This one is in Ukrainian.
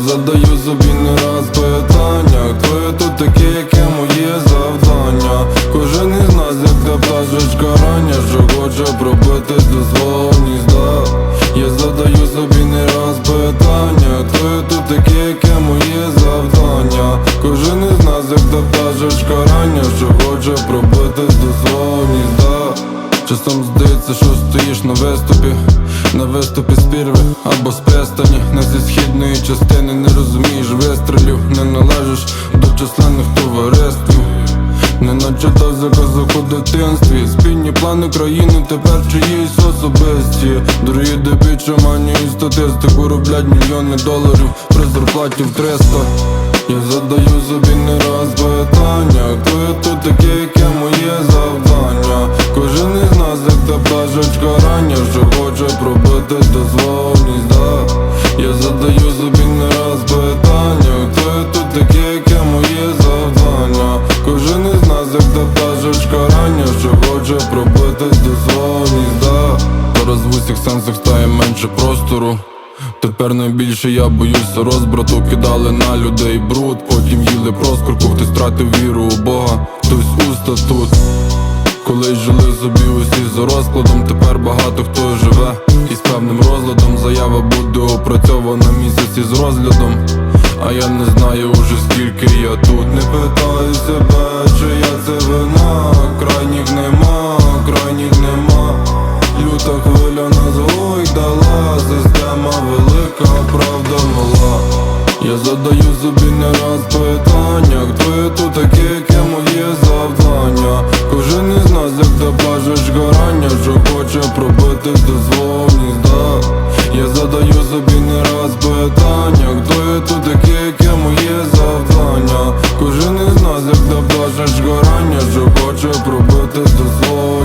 задаю собі не раз питання. Я тут такий, яке моє завдання? Кожен із нас, як та пташечка рання, що хоче пробитись до свого гнізда Я задаю собі не раз питання. Я тут такий, яке моє завдання? Кожен із нас, як та пташечка рання, що хоче пробитись до свого гнізда Часом здається, що стоїш на виступі, на виступі з пірви або з пристані. Не зі східної частини не розумієш вистрілів, не належиш до численних товариствів Не начитав за казок у дитинстві. Спільні плани країни тепер чиїсь особисті. Дорогі дебічі мані і статистику роблять мільйони доларів. При зарплаті в 300 Я задаю собі не раз питання. Хто я тут такий, яке моє завдання? Кожен із нас, як та пташечка рання, пробитись до свого гнізда Я задаю собі не раз питання Хто я тут такий, яке моє завдання? Кожен із нас, як та пташечка рання, що хоче пробитись до свого гнізда Зараз в усіх сенсах стає менше простору. Тепер найбільше я боюся розбрату Кидали на людей бруд, потім їли проскурку Хтось втратив віру у Бога, хтось у статут. Колись жили собі усі за розкладом, тепер багато хто живе буде опрацьована місяці з розглядом А я не знаю уже скільки я тут. Не питаю себе, чи я це вина. Крайніх нема, крайніх нема. Люта хвиля нас гойдала Система велика, правда мала. Я задаю собі не раз питання Хто я тут такий, яке моє завдання? Кожен із нас, як та плажеш гарання Що хоче пробитись до питання, хто я тут яке, яке моє завдання? Кожен із нас, як доблажеш горання, що хоче пробити до слова